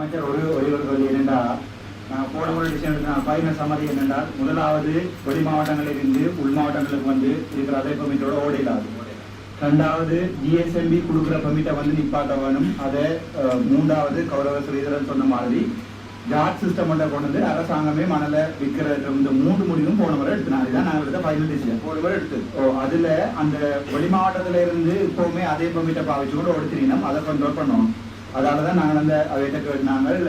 அமைச்சர் ஒரு ஒரே ஒரு கேள்வி என்னென்றா நான் போன முறை டிசிஷன் எடுத்த ஃபைனல் சம்மதி என்னென்றால் முதலாவது வெளி மாவட்டங்களில் இருந்து உள் மாவட்டங்களுக்கு வந்து இருக்கிற அதே பெர்மிட்டோட ஓடிடாது ரெண்டாவது ஜிஎஸ்எம்பி கொடுக்குற பெர்மிட்டை வந்து நிப்பாட்ட வேணும் அதை மூன்றாவது கௌரவ ஸ்ரீதரன் சொன்ன மாதிரி ஜாட் சிஸ்டம் கொண்டு வந்து அரசாங்கமே மணலை விற்கிற இந்த மூன்று முடிவும் போன முறை எடுத்தினாங்க. இதுதான் நாங்கள் எடுத்த ஃபைனல் டிசிஷன் போன முறை எடுத்து ஓ அதுல அந்த வெளி மாவட்டத்துல இருந்து இப்பவுமே அதே பெர்மிட்டை பாவிச்சு கூட ஒடுத்தினோம் அதை கண்ட்ரோல் பண்ணோம் அதால தான் நாங்கள் அந்த அவைகிட்ட நாங்கள்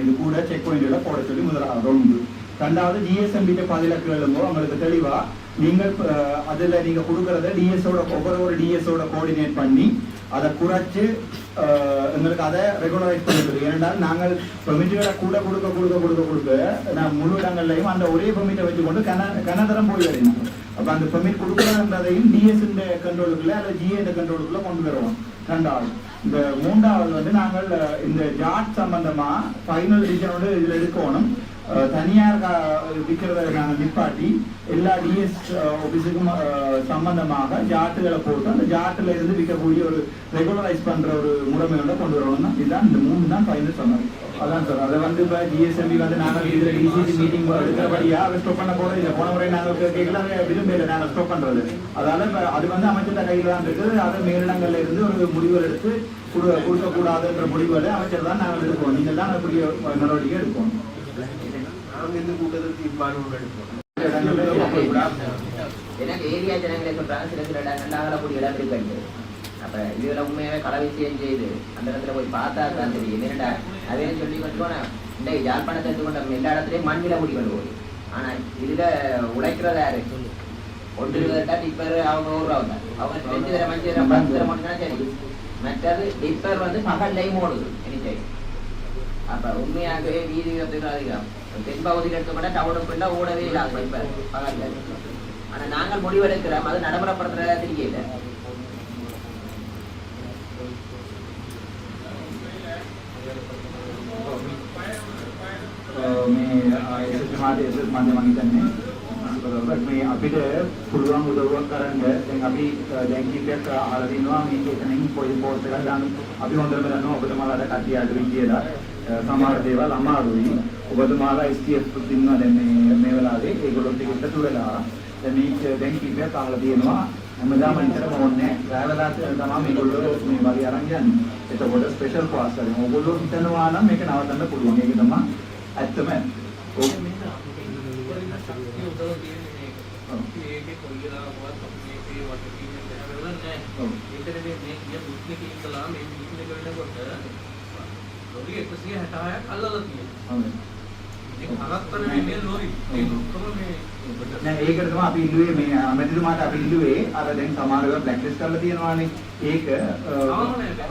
இது கூட செக் பாயிண்ட்ல போட சொல்லி முதலாவது ஒன்று ரெண்டாவது ஜிஎஸ்எம்பிட்ட பதில எழுதும்போது அவங்களுக்கு தெளிவா. நீங்கள் அதில் அதுல நீங்க கொடுக்கறத டிஎஸோட ஒவ்வொரு ஒரு டிஎஸோட கோஆர்டினேட் பண்ணி அதை குறைச்சு அஹ், எங்களுக்கு அதை ரெகுலரைஸ் பண்ணிடுது ஏனென்றால் நாங்கள் பெர்மிட்டுகளை கூட கொடுக்க கொடுக்க கொடுக்க கொடுக்க நான் முழு இடங்கள்லையும் அந்த ஒரே பெர்மிட்டை வச்சுக்கொண்டு கன கனதரம் போய் வரணும் அப்போ அந்த பெர்மிட் கொடுக்கறதுன்றதையும் டிஎஸ் கண்ட்ரோலுக்குள்ள அல்லது ஜிஏ கண்ட்ரோலுக்குள்ள கொண்டு வருவோம். ரெண்டாவது. இந்த மூன்றாவது வந்து நாங்கள் இந்த ஜாட் சம்பந்தமா ஃபைனல் டிசிஷனோட இதில் எடுக்கணும். தனியார் விற்கிறத நாங்கள் நிப்பாட்டி எல்லா டிஎஸ் ஆஃபீஸுக்கும் சம்பந்தமாக ஜாட்டுகளை போட்டு அந்த ஜாட்டில் இருந்து விற்கக்கூடிய ஒரு ரெகுலரைஸ் பண்ணுற ஒரு முறைமையோட கொண்டு வரணும் இதுதான் இந்த மூணு தான் ஃபைனல் சம்பந்தம் அதான் சார் அதை வந்து இப்போ ஜிஎஸ்எம்பி வந்து நாங்கள் இதுல டிசிசி மீட்டிங் எடுக்கிறபடியா அதை ஸ்டாப் பண்ண போறது இல்லை. போன முறை நாங்கள் கேட்கல விரும்பல நாங்கள் ஸ்டாப் பண்றது. அதால இப்ப அது வந்து அமைச்சர் கையில தான் இருக்குது. அதை மேலிடங்கள்ல இருந்து ஒரு முடிவுகள் எடுத்து கொடு- கொடுக்கக்கூடாதுன்ற முடிவுகளை அமைச்சர் தான் நாங்கள் எடுப்போம். நீங்கள் தான் அதுக்குரிய நடவடிக்கை எடுப்போம். நாங்க இந்த கூட்டத்தில் தீர்மானம் எடுப்போம்? ஏரியா ஜனங்களை சொல்றாங்க சில சில இடம் நாகலக்கூடிய இடம் இருக்கு அப்ப இதுல உண்மையாவே விஷயம் செய்யுது அந்த இடத்துல போய் பார்த்தா தான் தெரியும். என்னடா அதே சொல்லி வச்சுக்கோனா இன்றைக்கு யாழ்ப்பாணத்தை எடுத்துக்கொண்ட எல்லா இடத்துலயும் மண்ணில் முடி கொண்டு போகுது. ஆனா இதுல உழைக்கிறதா யாரு? ஒன்று இருபது டிப்பர் அவங்க ஊர்றவங்க அவங்க ரெண்டு தரம் அஞ்சு தரம் பத்து தரம் மட்டும்தான் சரி. மற்றது டிப்பர் வந்து பகல்லையும் ஓடுது எனி அப்போ அப்ப உண்மையாகவே வீதி விபத்துகள் அதிகம். தென்பகுதியில் எடுத்துக்கொண்டா டவுனுக்கு போயிட்டா ஓடவே இல்லாத இப்ப பகல்ல. ஆனா நாங்கள் முடிவெடுக்கிறோம். அது நடைமுறைப்படுத்துறதா தெரியல. මේ එසස් මාධ්‍ය එසස් මාධ්‍ය මම හිතන්නේ. බරපතල මේ අපිට පුළුවන් උදව්වක් කරන්න. දැන් අපි දැන් කීපයක් අහලා තිනවා මේක එතනින් පොයි පෝස්ට් එකක් දාන්න. අපි හොඳටම දන්නවා ඔබතුමාලාට කට්ටිය අඩුයි කියලා. සමහර දේවල් අමාරුයි. ඔබතුමාලා STF ඉන්නවා දැන් මේ මේ වෙලාවේ. ඒගොල්ලොත් එක්ක එකතු වෙලා. දැන් මේක දැන් කීපයක් අහලා තියෙනවා. හැමදාම නිතරම ඕනේ රැවලා තමයි මේගොල්ලෝ මේ වගේ අරන් යන්නේ. එතකොට ස්පෙෂල් ක්ලාස් වලින් ඕගොල්ලෝ හිතනවා නම් මේක නවත්තන්න පුළුවන්. ඒක තමයි ඇත්තම ලෝරි 160ක් අල්ලලා තියෙනවා. ඒක හරත්තන වෙන්නේ ලෝරි. ඒක ඔක්කොම මේ නෑ ඒකට තමයි අපි ඉල්ලුවේ මේ අමතිතුමාට අපි ඉල්ලුවේ අර දැන් සමහරව බ්ලැක් ලිස්ට් කරලා තියෙනවානේ. ඒක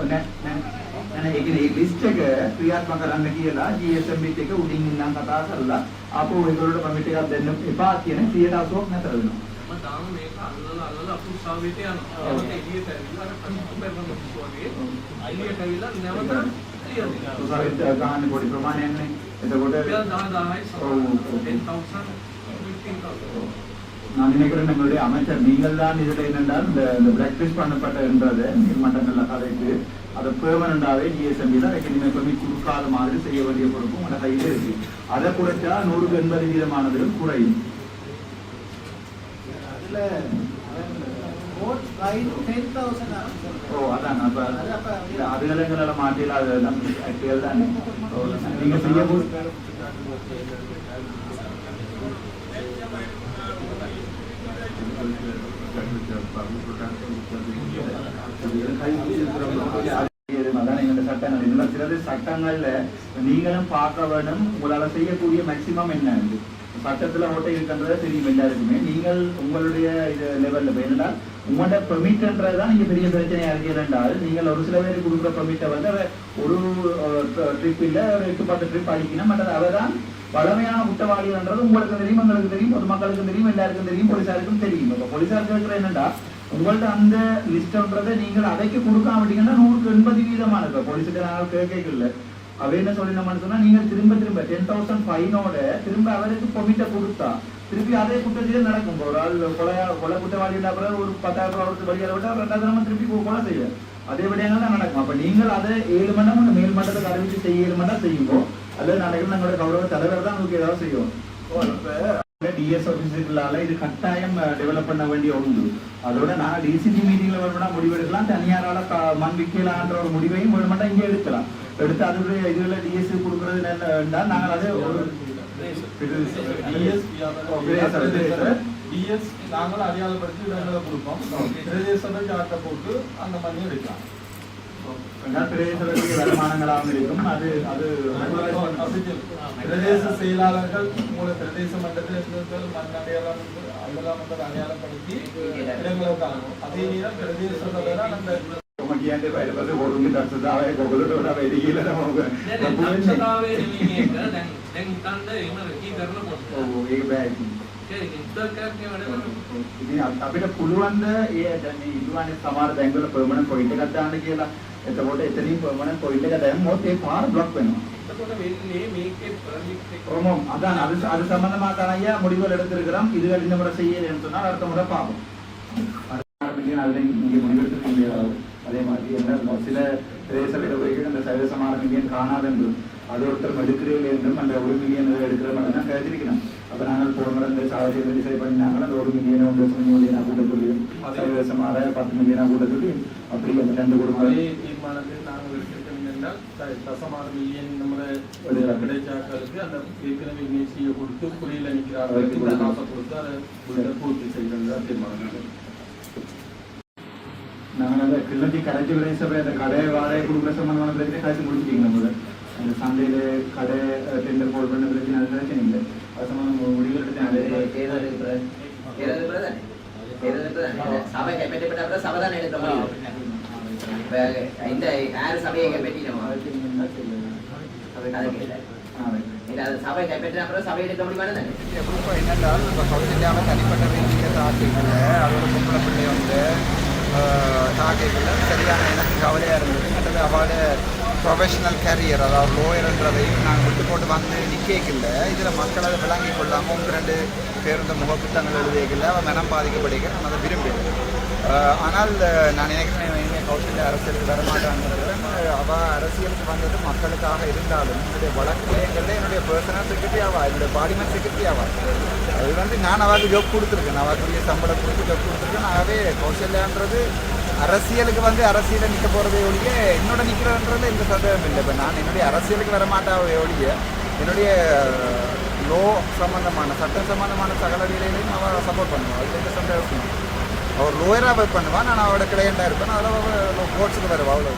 නෑ නෑ නෑ නෑ ඒක ඒ ලිස්ට් එක ක්‍රියාත්මක කරන්න කියලා GSM බිත් එක උඩින් ඉන්නම් කතා කරලා ආපහු ඒගොල්ලෝට කමිට් එකක් දෙන්න එපා කියන 180ක් නැතර වෙනවා මම තාම මේක අල්ලලා අල්ලලා අපු සාවිත යනවා. ඔව්. ඒකට එළියට ඇවිල්ලා අර කන්ට්‍රෝල් කරනවා වගේ ඔව්. එළියට ඇවිල්ලා නැවත එළියට යනවා. උසාවිත් ගහන්නේ පොඩි ප්‍රමාණයක් නේ එතකොට රුපියල් 10000යි ඔව්, ඔව්. 10000 15000 நான் நினைக்கிறேன் நம்மளுடைய அமைச்சர் நீங்கள் தான் இதில் என்னென்றால் இந்த இந்த பிளாக் லிஸ்ட் பண்ணப்பட்டன்றது நீர்மட்டங்கள்ல கதைக்கு அதை பெர்மனண்டாவே ஜிஎஸ்எம்பி தான் ரெக்கனிமே பண்ணி கொடுக்காத மாதிரி செய்ய வேண்டிய பொறுப்பும் உங்களோட கையில் இருக்கு. அதை குறைச்சா நூறுக்கு எண்பது வீதமானது குறையும். அதுல vote right 10,000 ஆ ஓ அதான். அப்ப அதுகளை எங்களால மாட்டில தானே. நீங்க செய்ய அதான் எங்க சட்டங்கள் இதுல சிலது சட்டங்கள்ல நீங்களும் பார்க்க வேண்டும். உங்களால செய்யக்கூடிய மேக்சிமம் என்ன? சட்டத்துல ஓட்டை இருக்கின்றத தெரியும் எல்லாருக்குமே. நீங்கள் உங்களுடைய இது லெவல்ல வேணும்னா உங்களோட பெர்மிட்ன்றதுதான் நீங்க பெரிய பிரச்சனையா இருக்கு. என்றால் நீங்கள் ஒரு சில பேருக்கு கொடுக்குற பெர்மிட்டை வந்து ஒரு ட்ரிப் இல்ல ஒரு எட்டு பத்து ட்ரிப் அடிக்கணும். மற்றது அவதான் பழமையான குற்றவாளிகள்ன்றது உங்களுக்கு தெரியும் உங்களுக்கு தெரியும் பொதுமக்களுக்கும் தெரியும் எல்லாருக்கும் தெரியும் போலீசாருக்கும் தெரியும். இப்போ போலீசாருக்கு கேட்கிற என்னடா உங்கள்ட்ட அந்த லிஸ்ட்ன்றதை நீங்கள் அதைக்கு கொடுக்காம விட்டீங்கன்னா நூறுக்கு எண்பது வீதமான இப்போ போலீஸுக்கு நாங்கள் கேட்கல அவ என்ன சொல்லினோம்னு சொன்னா நீங்க திரும்ப திரும்ப டென் தௌசண்ட் ஃபைனோட திரும்ப அவருக்கு பொமிட்ட கொடுத்தா திருப்பி அதே குற்றத்திலே நடக்கும். ஒரு ஆள் கொலை கொலை குற்றவாளி பிறகு ஒரு பத்தாயிரம் ரூபாய் கொடுத்து வழியாக விட்டா ரெண்டாயிரம் திருப்பி கொலை செய்யும் அதே விடயங்கள் தான் நடக்கும். அப்ப நீங்கள் அதை ஏழு மணி நேரம் மேல் மட்டத்துக்கு அறிவிச்சு செய்ய ஏழு மணி நேரம் செய்யும்போது அல்லது நடக்கும் நம்மளோட கௌரவ தலைவர் தான் உங்களுக்கு ஏதாவது செய்யும் டிஎஸ் ஆபீஸுக்குள்ளால இது கட்டாயம் டெவலப் பண்ண வேண்டிய ஒன்று அதோட நான் டிசிசி மீட்டிங்ல வேணும்னா முடிவெடுக்கலாம் தனியாரால க- மண் விற்கலான்ற ஒரு முடிவையும் வேணுமெண்டா இங்கே எடுக்கலாம் எடுத்து அதுடைய இதுல டிஎஸ் கொடுக்கறது என்னன்னா நாங்கள் அதை டிஎஸ் நாங்கள் அடையாளப்படுத்தி இடங்களை கொடுப்போம் சாட்டை போட்டு அந்த மண்ணை எடுக்கலாம் பிரதேசத்துக்கு வருமானங்களாகவும் இருக்கும் அது அது பிரதேச செயலாளர்கள் உங்களை பிரதேச மட்டத்தில் மண் அடையாளம் அதெல்லாம் வந்து அடையாளப்படுத்தி இடங்களை காணும் அதே நேரம் பிரதேச தலைவர் அந்த කොමටියන්ට පයිලපස හොරුන්ගේ දක්ෂතාවය ගොගලට වඩා වැඩි කියලා තමයි දැන් ඔබ කියන්නේ. දක්ෂතාවය නෙමෙයි මේක. දැන් දැන් හිතන්න එහෙම රෙකී කරනකොට ඔව් ඒක බෑ ඉතින්. ඒ ඉන්ටර් කරන්නේ වැඩ කරනකොට ඉතින් අප- අපිට පුළුවන් ද ඒ දැන් මේ ඉල්ලුවානේ සමහර බැංකුවල පර්මනන්ට් පොයින්ට් එකක් දාන්න කියලා. එතකොට එතනින් පර්මනන්ට් පොයින්ට් එක දැම්මොත් ඒ පාර බ්ලොක් වෙනවා. එතකොට වෙන්නේ මේකේ ප්‍රොජෙක්ට් එක ஆமாம் அதான் அது அது சம்பந்தமா தான் ஐயா முடிவுகள் எடுத்திருக்கிறோம் இதுகள் இந்த முறை செய்யலன்னு சொன்னால் அடுத்த முறை பார்ப்போம் ஆரம்பிக்க அதில் இங்கே முடிவெடுத்துக்க முடியாது அதே மாதிரி என்ன சில பிரதேச விதவைகள் அந்த சர்வசமான மில்லியன் காணாது என்றும் அது ஒருத்தர் எடுக்கிறீர்கள் என்றும் அந்த ஒரு மில்லியன் எடுக்கிற மட்டும் தான் கேட்டிருக்கிறோம் அப்போ நாங்கள் போன முறை இந்த சாவடியை டிசைட் பண்ணினாங்க அந்த ஒரு மில்லியனை ஒன்று சொல்லி மில்லியனாக கூட்ட சொல்லி சர்வசமாக பத்து மில்லியனாக கூட்ட சொல்லி அப்படி அந்த ரெண்டு அதே கொடுப்பாரு தீர்மானத்தை இந்த சந்தையில கடை டெண்டர் போல் பண்ண பிரச்சனை அது பிரச்சனை இல்லை அது சம்பந்தம் முடிவுகள் எடுத்து சபை கைப்பற்றப்பட்ட அப்புறம் சபை தான் எடுக்க முடியும் இந்த யாரு சபையை கைப்பற்றினோம் அதுக்கு இல்லை சபை கைப்பற்றின அப்புறம் சபை எடுக்க முடியுமானு தானே என்னென்றால் இப்போ கௌசல்யாவை தனிப்பட்ட ரீதியில் தாக்கிக்கல அதோட பொம்பளை பிள்ளை வந்து தாக்கிக்கல சரியான எனக்கு கவலையாக இருந்தது மற்றது அவளோட ப்ரொஃபஷனல் கேரியர் அதாவது லோயர்ன்றதையும் நாங்கள் விட்டு போட்டு வந்து நிற்கல இதில் மக்கள் அதை விளங்கி கொள்ளாமல் ஒன்று ரெண்டு பேருந்த முகப்புத்தங்கள் எழுதியதில்லை அவன் மனம் பாதிக்கப்படுகிற நான் அதை விரும்புகிறேன் ஆனால் நான் நினைக்கிறேன் இனிமேல் கௌசல்யா அரசியலுக்கு வரமாட்டாங்கிறது அவள் அரசியலுக்கு வந்தது மக்களுக்காக இருந்தாலும் என்னுடைய வழக்குகளில் என்னுடைய பர்சனல் செக்ரட்டரி ஆவா? என்னுடைய பார்லிமெண்ட் செக்ரட்டரி ஆவா? அது வந்து நான் அவருக்கு ஜப் கொடுத்துருக்கேன். அவருக்குரிய சம்பளம் கொடுத்து ஜப் கொடுத்துருக்கேன். ஆகவே கௌசல்யான்றது அரசியலுக்கு வந்து அரசியலில் நிற்க போகிறதே ஒழிய என்னோட நிற்கிறன்றதுல எந்த சந்தேகம் இல்லை. இப்போ நான் என்னுடைய அரசியலுக்கு வரமாட்டாவே ஒழிய என்னுடைய லோ சம்பந்தமான சட்டம் சம்பந்தமான சகல வேலைகளையும் அவள் சப்போர்ட் பண்ணுவாள் அது எந்த சந்தேகம் அவர் லோயராக ஒர்க் பண்ணுவான் நான் அவளோட கிளையண்டாக இருப்பேன். அதில் அவள் கோர்ட்ஸுக்கு வருவா. அவ்வளோ